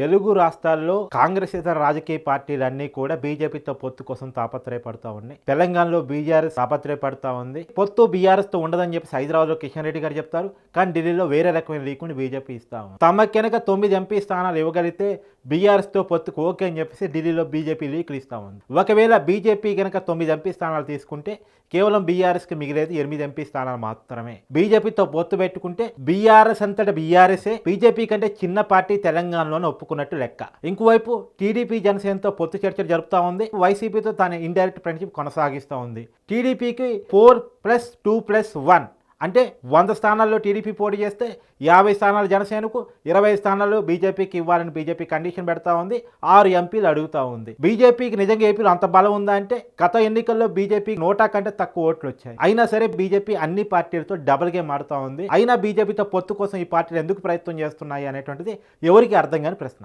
తెలుగు రాష్ట్రాల్లో కాంగ్రెస్ ఇతర రాజకీయ పార్టీలన్నీ కూడా బీజేపీతో పొత్తు కోసం తాపత్రయపడతా ఉన్నాయి. తెలంగాణలో బీఆర్ఎస్ తాపత్రయపడతా ఉంది. పొత్తు బీఆర్ఎస్తో ఉండదని చెప్పి హైదరాబాద్లో కిషన్ రెడ్డి గారు చెప్తారు. కానీ ఢిల్లీలో వేరే రకమైన లీకుని బీజేపీ ఇస్తా ఉంది. తమ కనుక తొమ్మిది ఎంపీ స్థానాలు ఇవ్వగలిగితే బీఆర్ఎస్తో పొత్తుకు ఓకే అని చెప్పేసి ఢిల్లీలో బీజేపీ లీకులు ఇస్తా ఉంది. ఒకవేళ బీజేపీ కనుక తొమ్మిది ఎంపీ స్థానాలు తీసుకుంటే కేవలం బీఆర్ఎస్కి మిగిలేదు ఎనిమిది ఎంపీ స్థానాలు మాత్రమే. బీజేపీతో పొత్తు పెట్టుకుంటే బీఆర్ఎస్ అంతటా బీఆర్ఎస్ఏ బీజేపీ కంటే చిన్న పార్టీ తెలంగాణలోనే ఒప్పుకున్నట్టు లెక్క. ఇంకోవైపు టీడీపీ జనసేనతో పొత్తు చర్చలు జరుపుతా ఉంది. వైసీపీతో తన ఇండైరెక్ట్ ఫ్రెండ్షిప్ కొనసాగిస్తూ ఉంది. టీడీపీకి four plus two plus one అంటే వంద స్థానాల్లో టీడీపీ పోటీ చేస్తే యాభై స్థానాలు జనసేనకు ఇరవై స్థానాలు బీజేపీకి ఇవ్వాలని బీజేపీ కండిషన్ పెడతా ఉంది ఆరు ఎంపీలు అడుగుతా ఉంది. బీజేపీకి నిజంగా ఏపీలో అంత బలం ఉందా అంటే గత ఎన్నికల్లో బీజేపీ నోటా కంటే తక్కువ ఓట్లు వచ్చాయి. అయినా సరే బీజేపీ అన్ని పార్టీలతో డబుల్ గేమ్ ఆడుతూ ఉంది. అయినా బీజేపీతో పొత్తు కోసం ఈ పార్టీలు ఎందుకు ప్రయత్నం చేస్తున్నాయి అనేటువంటిది ఎవరికి అర్థం కాని ప్రశ్న.